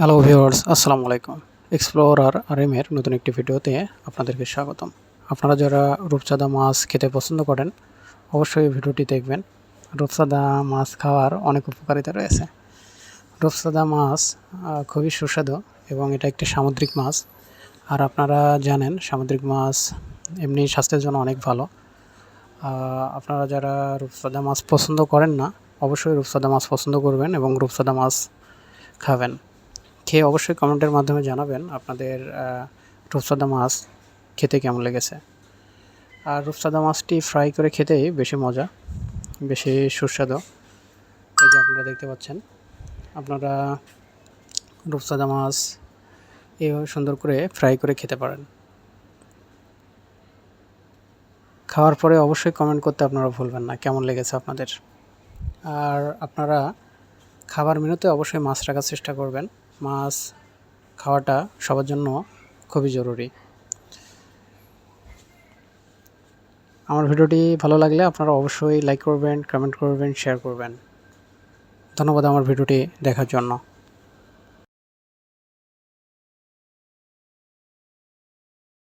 Hello viewers আসসালামু আলাইকুম। Explorer আর M নতুন একটি ভিডিওতে আপনাদেরকে স্বাগতম। আপনারা যারা রূপচাঁদা মাছ খেতে পছন্দ করেন, অবশ্যই ভিডিওটি দেখবেন। রূপচাঁদা মাছ খাওয়ার অনেক উপকারিতা রয়েছে। রূপচাঁদা মাছ খুবই সুস্বাদু এবং এটা একটি সামুদ্রিক মাছ। আর আপনারা জানেন, সামুদ্রিক মাছ এমনি স্বাস্থ্যের জন্য অনেক ভালো। আপনারা যারা রূপচাঁদা মাছ পছন্দ করেন না, অবশ্যই রূপচাঁদা মাছ পছন্দ করবেন এবং রূপচাঁদা মাছ খাবেন। খেয়ে অবশ্যই কমেন্টের মাধ্যমে জানাবেন আপনাদের আহ, রূপচাঁদা মাছ খেতে কেমন লেগেছে। আর রূপচাঁদা মাছটি ফ্রাই করে খেতেই বেশি মজা বেশি সুস্বাদু। এই যে আপনারা দেখতে পাচ্ছেন আপনারা রূপচাঁদা মাছ এইভাবে সুন্দর করে ফ্রাই করে খেতে পারেন। খাওয়ার পরে অবশ্যই কমেন্ট করতে আপনারা ভুলবেন না কেমন লেগেছে আপনাদের। আর আপনারা খাবার মেনুতে অবশ্যই মাছ রাখার চেষ্টা করবেন। মাছ খাওয়াটা সবার জন্য খুবই জরুরি। আমার ভিডিওটি ভালো লাগলে আপনারা অবশ্যই লাইক করবেন কমেন্ট করবেন শেয়ার করবেন। ধন্যবাদ আমার ভিডিওটি দেখার জন্য।